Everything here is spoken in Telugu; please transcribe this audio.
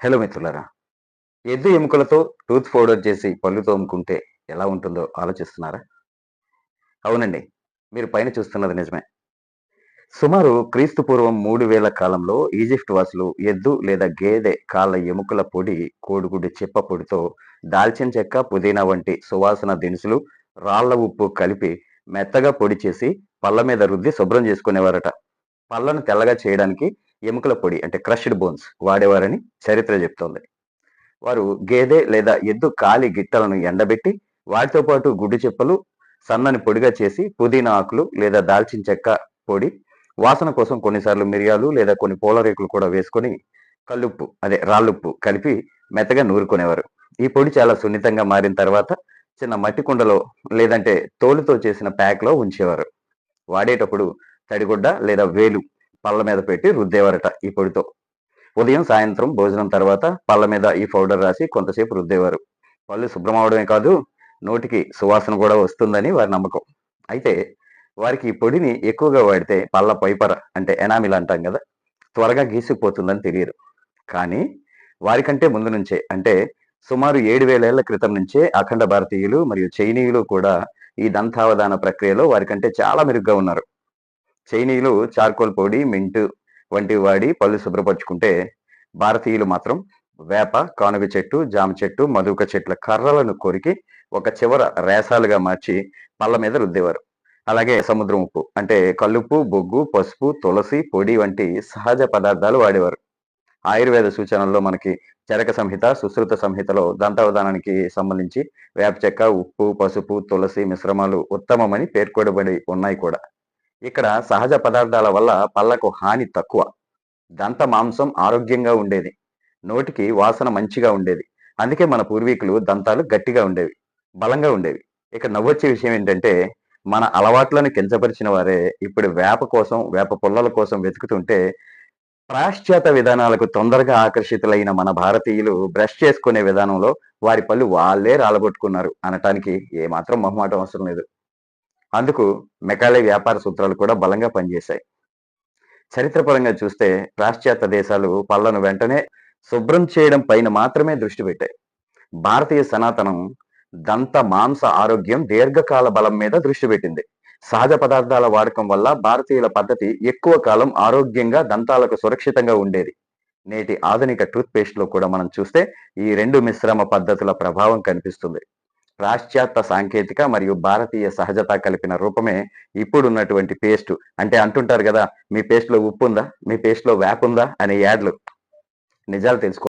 హలో మిత్రులారా ఎద్దు ఎముకలతో టూత్ పౌడర్ చేసి పళ్ళు తోముకుంటే ఎలా ఉంటుందో ఆలోచిస్తున్నారా? అవునండి మీరు పైన చూస్తున్నది నిజమే. సుమారు క్రీస్తు పూర్వం మూడు వేల కాలంలో ఈజిప్ట్ వాసులు ఎద్దు లేదా గేదె కాళ్ళ ఎముకల పొడి కోడిగుడ్డు చిప్ప పొడితో దాల్చిన చెక్క పుదీనా వంటి సువాసన దినుసులు రాళ్ళ ఉప్పు కలిపి మెత్తగా పొడి చేసి పళ్ళ మీద రుద్ది శుభ్రం చేసుకునేవారట. పళ్ళను తెల్లగా చేయడానికి ఎముకల పొడి అంటే క్రష్డ్ బోన్స్ వాడేవారని చరిత్ర చెప్తోంది. వారు గేదె లేదా ఎద్దు కాలి గిట్టలను ఎండబెట్టి వాటితో పాటు గుడ్డు చెప్పులు సన్నని పొడిగా చేసి పుదీనా ఆకులు లేదా దాల్చిన చెక్క పొడి వాసన కోసం కొన్నిసార్లు మిరియాలు లేదా కొన్ని పూల రేకులు కూడా వేసుకొని కల్లుప్పు అదే రాళ్ళుప్పు కలిపి మెత్తగా నూరుకునేవారు. ఈ పొడి చాలా సున్నితంగా మారిన తర్వాత చిన్న మట్టి కుండలో లేదంటే తోలుతో చేసిన ప్యాక్లో ఉంచేవారు. వాడేటప్పుడు తడిగుడ్డ లేదా వేలు పళ్ళ మీద పెట్టి రుద్దేవారట ఈ పొడితో. ఉదయం సాయంత్రం భోజనం తర్వాత పళ్ళ మీద ఈ పౌడర్ రాసి కొంతసేపు రుద్దేవారు. పళ్ళు శుభ్రం అవడమే కాదు నోటికి సువాసన కూడా వస్తుందని వారి నమ్మకం. అయితే వారికి ఈ పొడిని ఎక్కువగా వాడితే పళ్ళ పైపర అంటే ఎనామిల్ అంటాం కదా త్వరగా గీసుకుపోతుందని తెలియదు. కానీ వారికంటే ముందు నుంచే అంటే సుమారు ఏడు వేలేళ్ళ క్రితం నుంచే అఖండ భారతీయులు మరియు చైనీయులు కూడా ఈ దంతావధాన ప్రక్రియలో వారికంటే చాలా మెరుగ్గా ఉన్నారు. చైనీయులు చార్కోల్ పొడి మింటు వంటివి వాడి పళ్ళు శుభ్రపరచుకుంటే భారతీయులు మాత్రం వేప కానుగ చెట్టు జామ చెట్టు మధుక చెట్ల కర్రలను కొరికి ఒక చివర రేసాలుగా మార్చి పళ్ళ మీద రుద్దేవారు. అలాగే సముద్రం ఉప్పు అంటే కల్లుప్పు బొగ్గు పసుపు తులసి పొడి వంటి సహజ పదార్థాలు వాడేవారు. ఆయుర్వేద సూచనల్లో మనకి చరక సంహిత సుశ్రుత సంహితలో దంతావధానానికి సంబంధించి వేప చెక్క ఉప్పు పసుపు తులసి మిశ్రమాలు ఉత్తమమని పేర్కొనబడి ఉన్నాయి కూడా. ఇక్కడ సహజ పదార్థాల వల్ల పళ్ళకు హాని తక్కువ. దంత మాంసం ఆరోగ్యంగా ఉండేది. నోటికి వాసన మంచిగా ఉండేది. అందుకే మన పూర్వీకులు దంతాలు గట్టిగా ఉండేవి బలంగా ఉండేవి. ఇక నవ్వొచ్చే విషయం ఏంటంటే మన అలవాట్లను కించపరిచిన వారే ఇప్పుడు వేప కోసం వేప పుల్లల కోసం వెతుకుతుంటే పాశ్చాత్య విధానాలకు తొందరగా ఆకర్షితులైన మన భారతీయులు బ్రష్ చేసుకునే విధానంలో వారి పళ్ళు వాళ్ళే రాలగొట్టుకున్నారు అనటానికి ఏమాత్రం మొహమాటం అవసరం లేదు. అందుకు మెకాలే వ్యాపార సూత్రాలు కూడా బలంగా పనిచేశాయి. చరిత్రపరంగా చూస్తే పాశ్చాత్య దేశాలు పళ్ళను వెంటనే శుభ్రం చేయడం పైన మాత్రమే దృష్టి పెట్టాయి. భారతీయ సనాతనం దంత మాంస ఆరోగ్యం దీర్ఘకాల బలం మీద దృష్టి పెట్టింది. సహజ పదార్థాల వాడకం వల్ల భారతీయుల పద్ధతి ఎక్కువ కాలం ఆరోగ్యంగా దంతాలకు సురక్షితంగా ఉండేది. నేటి ఆధునిక టూత్ పేస్ట్లో కూడా మనం చూస్తే ఈ రెండు మిశ్రమ పద్ధతుల ప్రభావం కనిపిస్తుంది. పాశ్చాత్య సాంకేతిక మరియు భారతీయ సహజత కలిపిన రూపమే ఇప్పుడున్నటువంటి పేస్ట్. అంటే అంటుంటారు కదా మీ పేస్ట్లో ఉప్పు ఉందా మీ పేస్ట్లో ఉందా అనే యాడ్లు. నిజాలు తెలుసుకో